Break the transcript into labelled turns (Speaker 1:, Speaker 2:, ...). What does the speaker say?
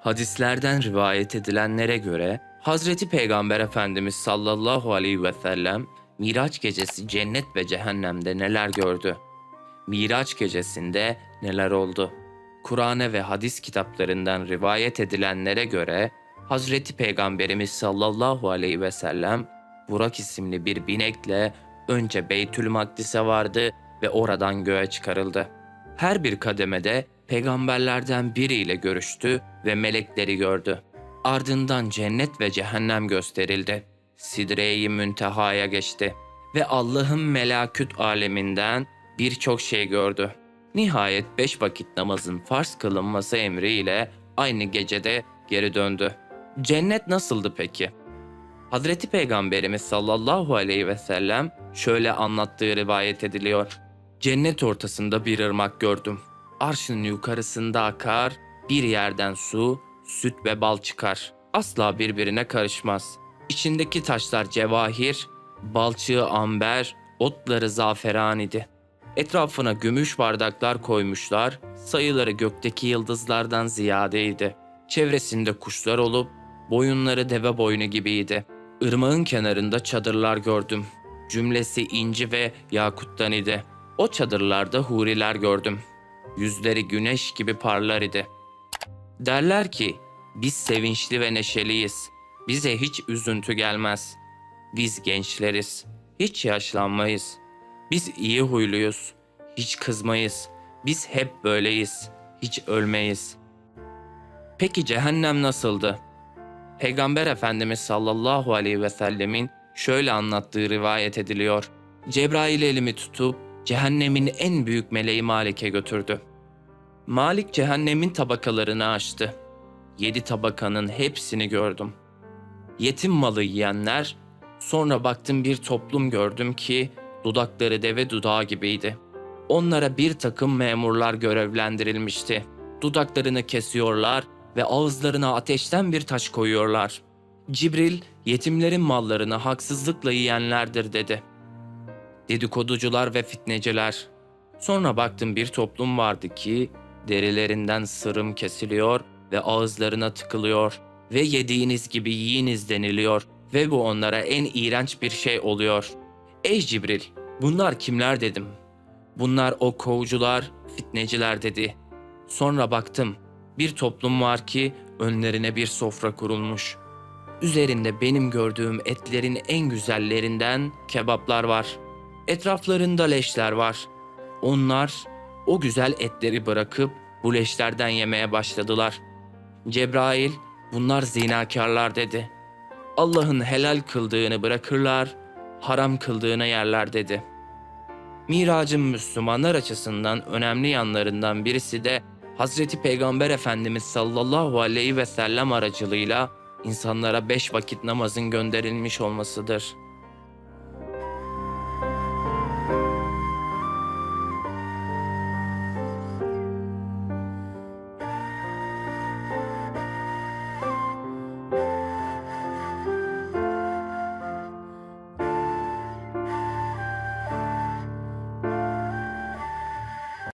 Speaker 1: Hadislerden rivayet edilenlere göre Hazreti Peygamber Efendimiz sallallahu aleyhi ve sellem Miraç gecesi cennet ve cehennemde neler gördü? Miraç gecesinde neler oldu? Kur'an'e ve hadis kitaplarından rivayet edilenlere göre Hazreti Peygamberimiz sallallahu aleyhi ve sellem Burak isimli bir binekle önce Beytül Makdis'e vardı ve oradan göğe çıkarıldı. Her bir kademede peygamberlerden biriyle görüştü ve melekleri gördü. Ardından cennet ve cehennem gösterildi. Sidre-i Münteha'ya geçti ve Allah'ın melaküt aleminden birçok şey gördü. Nihayet beş vakit namazın farz kılınması emriyle aynı gecede geri döndü. Cennet nasıldı peki? Hazreti Peygamberimiz sallallahu aleyhi ve sellem şöyle anlattığı rivayet ediliyor. Cennet ortasında bir ırmak gördüm. Arşın yukarısında akar, bir yerden su, süt ve bal çıkar. Asla birbirine karışmaz. İçindeki taşlar cevahir, balçığı amber, otları zaferan idi. Etrafına gümüş bardaklar koymuşlar, sayıları gökteki yıldızlardan ziyadeydi. Çevresinde kuşlar olup, boyunları deve boynu gibiydi. Irmağın kenarında çadırlar gördüm. Cümlesi inci ve yakuttan idi. O çadırlarda huriler gördüm. Yüzleri güneş gibi parlar idi. Derler ki, biz sevinçli ve neşeliyiz. Bize hiç üzüntü gelmez. Biz gençleriz. Hiç yaşlanmayız. Biz iyi huyluyuz. Hiç kızmayız. Biz hep böyleyiz. Hiç ölmeyiz. Peki cehennem nasıldı? Peygamber Efendimiz sallallahu aleyhi ve sellemin şöyle anlattığı rivayet ediliyor. Cebrail elimi tutup cehennemin en büyük meleği Malik'e götürdü. Malik cehennemin tabakalarını açtı. Yedi tabakanın hepsini gördüm. Yetim malı yiyenler, sonra baktım bir toplum gördüm ki dudakları deve dudağı gibiydi. Onlara bir takım memurlar görevlendirilmişti. Dudaklarını kesiyorlar ve ağızlarına ateşten bir taş koyuyorlar. Cibril, yetimlerin mallarını haksızlıkla yiyenlerdir dedi. Dedikoducular ve fitneciler. Sonra baktım bir toplum vardı ki derilerinden sırım kesiliyor ve ağızlarına tıkılıyor ve yediğiniz gibi yiyiniz deniliyor ve bu onlara en iğrenç bir şey oluyor. Ey Cibril, bunlar kimler dedim. Bunlar o kovucular, fitneciler dedi. Sonra baktım, bir toplum var ki önlerine bir sofra kurulmuş. Üzerinde benim gördüğüm etlerin en güzellerinden kebaplar var. Etraflarında leşler var. Onlar o güzel etleri bırakıp bu leşlerden yemeye başladılar. Cebrail bunlar zinakarlar dedi. Allah'ın helal kıldığını bırakırlar, haram kıldığına yerler dedi. Miracın Müslümanlar açısından önemli yanlarından birisi de Hazreti Peygamber Efendimiz sallallahu aleyhi ve sellem aracılığıyla insanlara beş vakit namazın gönderilmiş olmasıdır.